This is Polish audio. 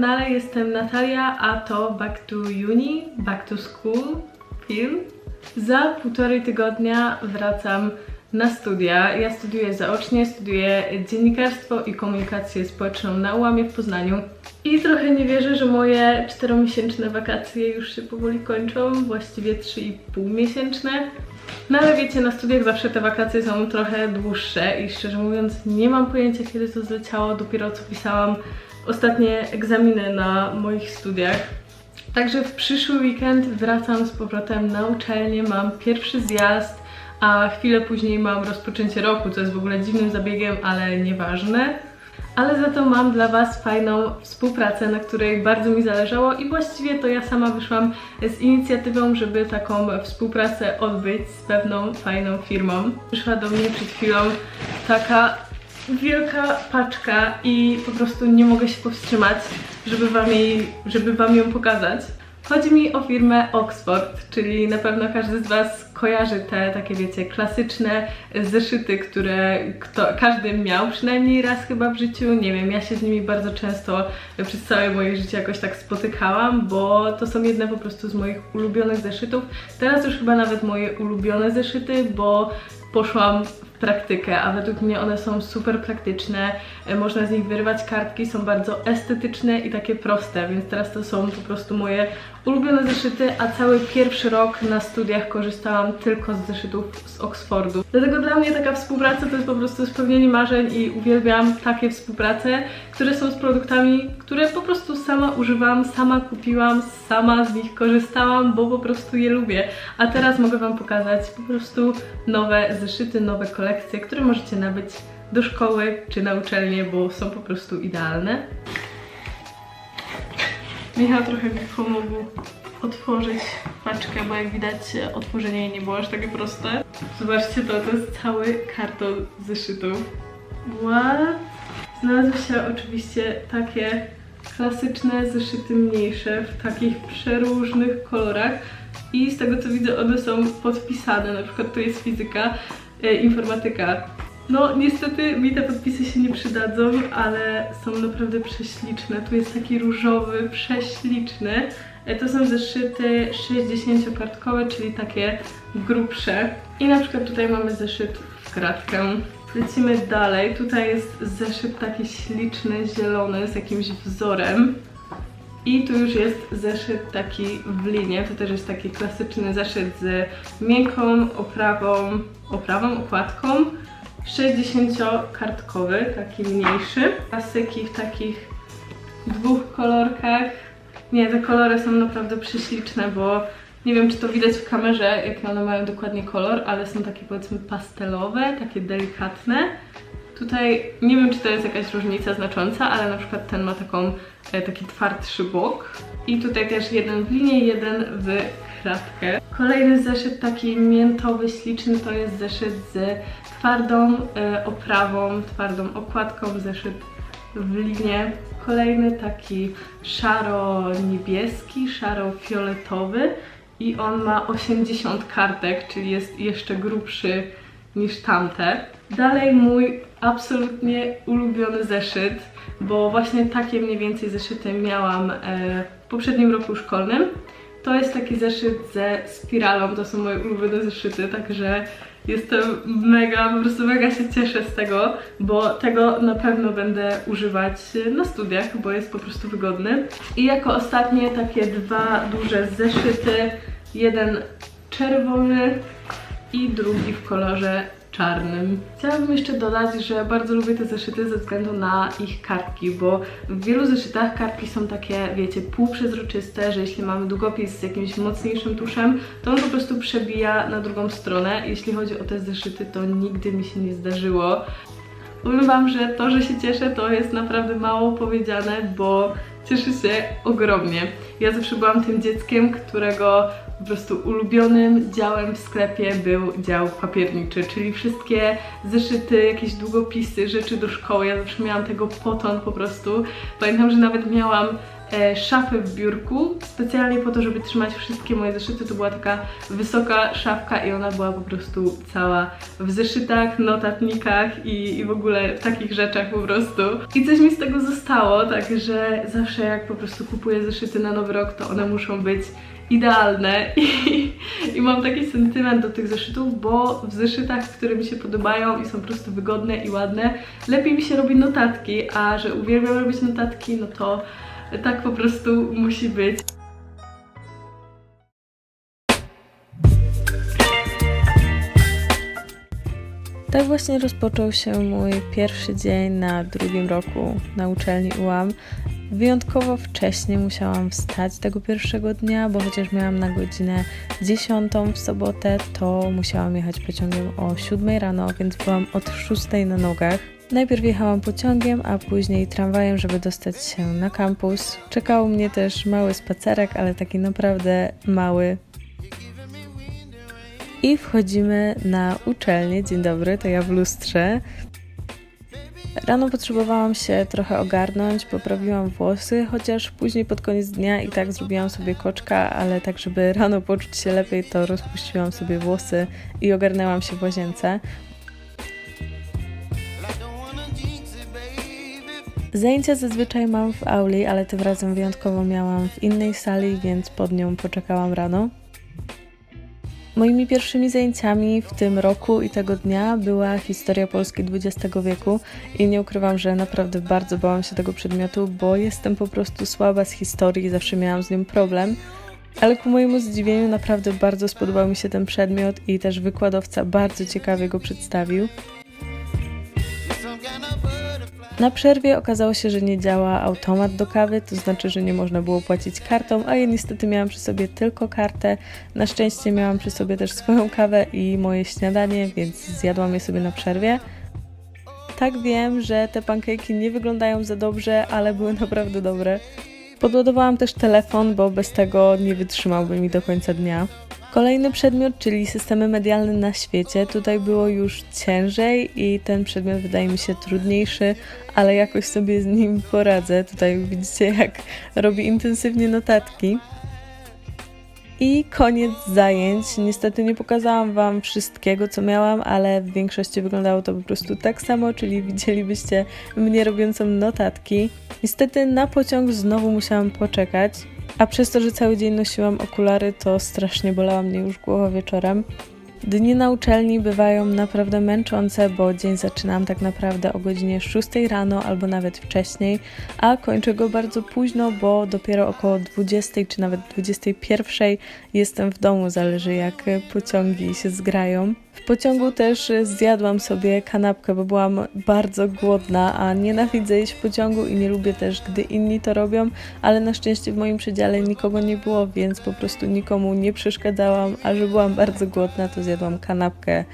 kanale, jestem Natalia, a to Back to Uni, Back to School film. Za półtorej tygodnia wracam na studia. Ja studiuję zaocznie, studiuję dziennikarstwo i komunikację społeczną na UAMie w Poznaniu. I trochę nie wierzę, że moje czteromiesięczne wakacje już się powoli kończą, właściwie 3,5 miesięczne. No ale wiecie, na studiach zawsze te wakacje są trochę dłuższe i szczerze mówiąc nie mam pojęcia kiedy to zleciało, dopiero co pisałam ostatnie egzaminy na moich studiach. Także w przyszły weekend wracam z powrotem na uczelnię, mam pierwszy zjazd, a chwilę później mam rozpoczęcie roku, co jest w ogóle dziwnym zabiegiem, ale nieważne. Ale za to mam dla Was fajną współpracę, na której bardzo mi zależało i właściwie to ja sama wyszłam z inicjatywą, żeby taką współpracę odbyć z pewną fajną firmą. Przyszła do mnie przed chwilą taka wielka paczka i po prostu nie mogę się powstrzymać, żeby wam, jej, żeby wam ją pokazać. Chodzi mi o firmę Oxford, czyli na pewno każdy z Was kojarzy te takie, wiecie, klasyczne zeszyty, które kto, każdy miał przynajmniej raz chyba w życiu. Nie wiem, ja się z nimi bardzo często przez całe moje życie jakoś tak spotykałam, bo to są jedne po prostu z moich ulubionych zeszytów. Teraz już chyba nawet moje ulubione zeszyty, bo poszłam praktykę, a według mnie one są super praktyczne, e, można z nich wyrywać kartki, są bardzo estetyczne i takie proste, więc teraz to są po prostu moje ulubione zeszyty, a cały pierwszy rok na studiach korzystałam tylko z zeszytów z Oxfordu. Dlatego dla mnie taka współpraca to jest po prostu spełnienie marzeń i uwielbiam takie współprace, które są z produktami, które po prostu sama używam, sama kupiłam, sama z nich korzystałam, bo po prostu je lubię. A teraz mogę Wam pokazać po prostu nowe zeszyty, nowe kolekcje, które możecie nabyć do szkoły czy na uczelnię, bo są po prostu idealne. Michał trochę mi pomógł otworzyć paczkę, bo jak widać otworzenie jej nie było aż takie proste. Zobaczcie to, to jest cały karton zeszytów. What? Znalazły się oczywiście takie klasyczne zeszyty mniejsze w takich przeróżnych kolorach i z tego co widzę one są podpisane, na przykład tu jest fizyka, informatyka. No niestety mi te podpisy się nie przydadzą, ale są naprawdę prześliczne. Tu jest taki różowy, prześliczny. E, To są zeszyty 60-kartkowe, czyli takie grubsze. I na przykład tutaj mamy zeszyt w kratkę. Lecimy dalej. Tutaj jest zeszyt taki śliczny, zielony z jakimś wzorem. I tu już jest zeszyt taki w linie. To też jest taki klasyczny zeszyt z miękką oprawą, oprawą, okładką. 60-kartkowy, taki mniejszy. Klasyki w takich dwóch kolorkach. Nie, te kolory są naprawdę prześliczne, bo nie wiem, czy to widać w kamerze, jaki one mają dokładnie kolor, ale są takie powiedzmy pastelowe, takie delikatne. Tutaj nie wiem, czy to jest jakaś różnica znacząca, ale na przykład ten ma taką, e, taki twardszy bok. I tutaj też jeden w linie, jeden w kratkę. Kolejny zeszyt taki miętowy, śliczny to jest zeszyt z twardą e, oprawą, twardą okładką, zeszyt w linie. Kolejny taki szaro-niebieski, szaro-fioletowy i on ma 80 kartek, czyli jest jeszcze grubszy niż tamte. Dalej mój absolutnie ulubiony zeszyt, bo właśnie takie mniej więcej zeszyty miałam e, w poprzednim roku szkolnym. To jest taki zeszyt ze spiralą, to są moje ulubione zeszyty, także jestem mega, po prostu mega się cieszę z tego, bo tego na pewno będę używać na studiach, bo jest po prostu wygodny. I jako ostatnie takie dwa duże zeszyty, jeden czerwony i drugi w kolorze czarnym. Chciałabym jeszcze dodać, że bardzo lubię te zeszyty ze względu na ich kartki, bo w wielu zeszytach kartki są takie, wiecie, półprzezroczyste, że jeśli mamy długopis z jakimś mocniejszym tuszem, to on po prostu przebija na drugą stronę. Jeśli chodzi o te zeszyty, to nigdy mi się nie zdarzyło. Powiem Wam, że to, że się cieszę, to jest naprawdę mało powiedziane, bo cieszę się ogromnie. Ja zawsze byłam tym dzieckiem, którego po prostu ulubionym działem w sklepie był dział papierniczy, czyli wszystkie zeszyty, jakieś długopisy, rzeczy do szkoły. Ja zawsze miałam tego poton po prostu. Pamiętam, że nawet miałam szafę w biurku, specjalnie po to, żeby trzymać wszystkie moje zeszyty. To była taka wysoka szafka i ona była po prostu cała w zeszytach, notatnikach i, i w ogóle w takich rzeczach po prostu. I coś mi z tego zostało, także zawsze jak po prostu kupuję zeszyty na nowy rok, to one muszą być idealne i, i mam taki sentyment do tych zeszytów, bo w zeszytach, które mi się podobają i są po prostu wygodne i ładne, lepiej mi się robi notatki, a że uwielbiam robić notatki, no to tak po prostu musi być. Tak właśnie rozpoczął się mój pierwszy dzień na drugim roku na uczelni UAM. Wyjątkowo wcześnie musiałam wstać tego pierwszego dnia, bo chociaż miałam na godzinę 10 w sobotę, to musiałam jechać pociągiem o 7 rano, więc byłam od 6 na nogach. Najpierw jechałam pociągiem, a później tramwajem, żeby dostać się na kampus. Czekał mnie też mały spacerek, ale taki naprawdę mały, i wchodzimy na uczelnię. Dzień dobry, to ja w lustrze. Rano potrzebowałam się trochę ogarnąć, poprawiłam włosy, chociaż później pod koniec dnia i tak zrobiłam sobie koczka, ale tak, żeby rano poczuć się lepiej, to rozpuściłam sobie włosy i ogarnęłam się w łazience. Zajęcia zazwyczaj mam w auli, ale tym razem wyjątkowo miałam w innej sali, więc pod nią poczekałam rano. Moimi pierwszymi zajęciami w tym roku i tego dnia była historia Polski XX wieku i nie ukrywam, że naprawdę bardzo bałam się tego przedmiotu, bo jestem po prostu słaba z historii i zawsze miałam z nią problem. Ale ku mojemu zdziwieniu naprawdę bardzo spodobał mi się ten przedmiot i też wykładowca bardzo ciekawie go przedstawił. Na przerwie okazało się, że nie działa automat do kawy, to znaczy, że nie można było płacić kartą, a ja niestety miałam przy sobie tylko kartę. Na szczęście miałam przy sobie też swoją kawę i moje śniadanie, więc zjadłam je sobie na przerwie. Tak wiem, że te pankejki nie wyglądają za dobrze, ale były naprawdę dobre. Podładowałam też telefon, bo bez tego nie wytrzymałby mi do końca dnia. Kolejny przedmiot, czyli systemy medialne na świecie. Tutaj było już ciężej i ten przedmiot wydaje mi się trudniejszy, ale jakoś sobie z nim poradzę. Tutaj widzicie, jak robi intensywnie notatki. I koniec zajęć. Niestety nie pokazałam Wam wszystkiego, co miałam, ale w większości wyglądało to po prostu tak samo, czyli widzielibyście mnie robiącą notatki. Niestety na pociąg znowu musiałam poczekać, a przez to, że cały dzień nosiłam okulary, to strasznie bolała mnie już głowa wieczorem. Dni na uczelni bywają naprawdę męczące, bo dzień zaczynam tak naprawdę o godzinie 6 rano albo nawet wcześniej, a kończę go bardzo późno, bo dopiero około 20 czy nawet 21 jestem w domu, zależy jak pociągi się zgrają. W pociągu też zjadłam sobie kanapkę, bo byłam bardzo głodna, a nienawidzę jeść w pociągu i nie lubię też, gdy inni to robią, ale na szczęście w moim przedziale nikogo nie było, więc po prostu nikomu nie przeszkadzałam, a że byłam bardzo głodna, to zjadłam kanapkę